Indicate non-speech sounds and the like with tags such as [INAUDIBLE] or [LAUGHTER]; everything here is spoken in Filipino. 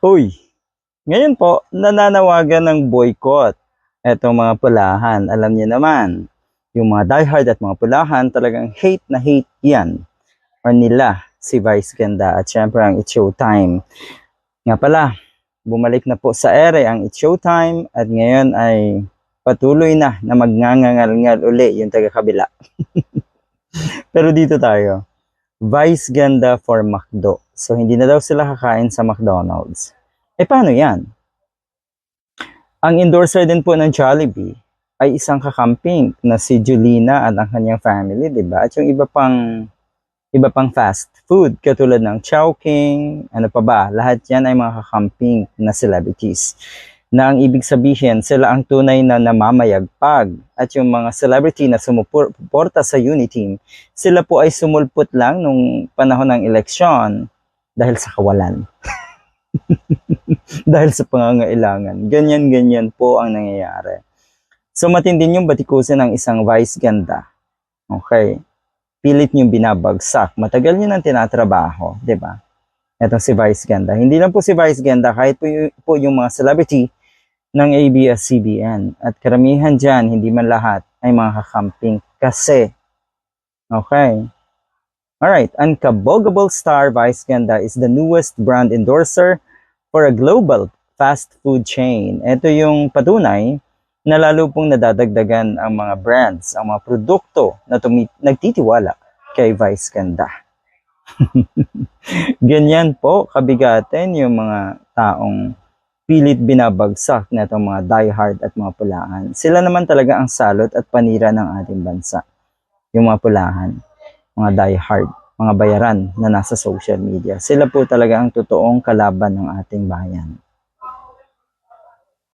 Uy, ngayon po, nananawagan ng boycott. Etong mga pulahan, alam niyo naman, yung mga diehard at mga pulahan, talagang hate na hate yan. Or nila, si Vice Ganda at syempre ang It's Showtime. Nga pala, bumalik na po sa ere ang It's Showtime at ngayon ay patuloy na na magngangangal-ngal uli yung taga-kabila. [LAUGHS] Pero dito tayo, Vice Ganda for McDo. So hindi na daw sila kakain sa McDonald's. Eh paano yan? Ang endorser din po ng Jollibee ay isang kakamping na si Julina at ang kanyang family, di ba? At yung iba pang iba pang fast food katulad ng Chowking, ano pa ba, lahat yan ay mga kakamping na celebrities. Na ang ibig sabihin, sila ang tunay na namamayagpag. At yung mga celebrity na sumuporta sa Uniteam, sila po ay sumulpot lang nung panahon ng eleksyon dahil sa kawalan. [LAUGHS] dahil sa pangangailangan. Ganyan-ganyan po ang nangyayari. So matindi yung batikusin ng isang vice ganda. Okay. Pilit niyong binabagsak. Matagal niyo nang tinatrabaho, 'di ba? Ito si Vice Ganda. Hindi lang po si Vice Ganda, kahit po yung, po yung mga celebrity ng ABS-CBN. At karamihan dyan, hindi man lahat, ay mga kakamping kasi. Okay. Alright, Unkabogable Star Vice Ganda is the newest brand endorser for a global fast food chain. Ito yung patunay na lalo pong nadadagdagan ang mga brands, ang mga produkto na nagtitiwala kay Vice Ganda. [LAUGHS] Ganyan po kabigatin yung mga taong pilit binabagsak na itong mga diehard at mga pulahan. Sila naman talaga ang salot at panira ng ating bansa. Yung mga pulahan, mga diehard, mga bayaran na nasa social media. Sila po talaga ang totoong kalaban ng ating bayan.